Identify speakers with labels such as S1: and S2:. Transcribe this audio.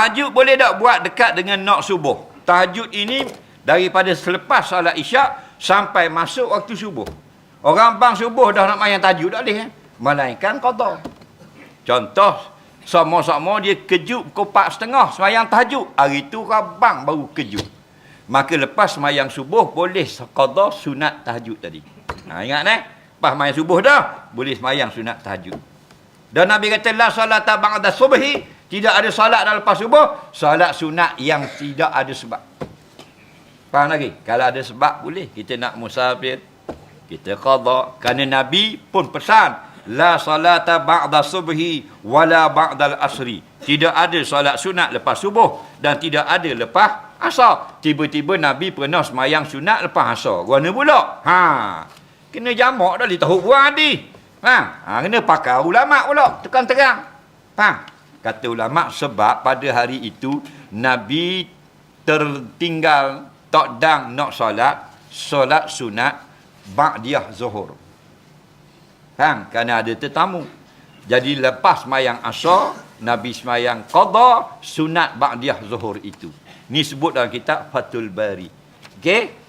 S1: Tahajud boleh tak buat dekat dengan nak subuh? Tahajud ini daripada selepas solat isyak sampai masuk waktu subuh. Orang bang subuh dah nak main tahajud tak boleh. Eh? Melainkan qada. Contoh, sama-sama dia kejut pukul 4 setengah semayang tahajud. Hari tu rabang baru kejut. Maka lepas semayang subuh boleh qada sunat tahajud tadi. Ha, ingat eh? Lepas semayang subuh dah, boleh semayang sunat tahajud. Dan Nabi kata, La salata ba'da subhi, tidak ada salat dah lepas subuh, salat sunat yang tidak ada sebab. Faham lagi? Kalau ada sebab boleh. Kita nak musafir, kita qada. Kerana Nabi pun pesan, La salata ba'da subhi wala ba'dal asri. Tidak ada salat sunat lepas subuh dan tidak ada lepas asar. Tiba-tiba Nabi pernah semayang sunat lepas asar. Guna pula. Ha. Kena jamak dah li tahu buang tadi. Ha. ha. Kena pakai ulama pula. Tekan terang. Faham? Kata ulama sebab pada hari itu Nabi tertinggal tak dang nak solat, solat sunat ba'diyah zuhur. Faham? Kerana ada tetamu. Jadi lepas semayang asar, Nabi semayang qada sunat ba'diyah zuhur itu. Ni sebut dalam kitab Fatul Bari. Okey?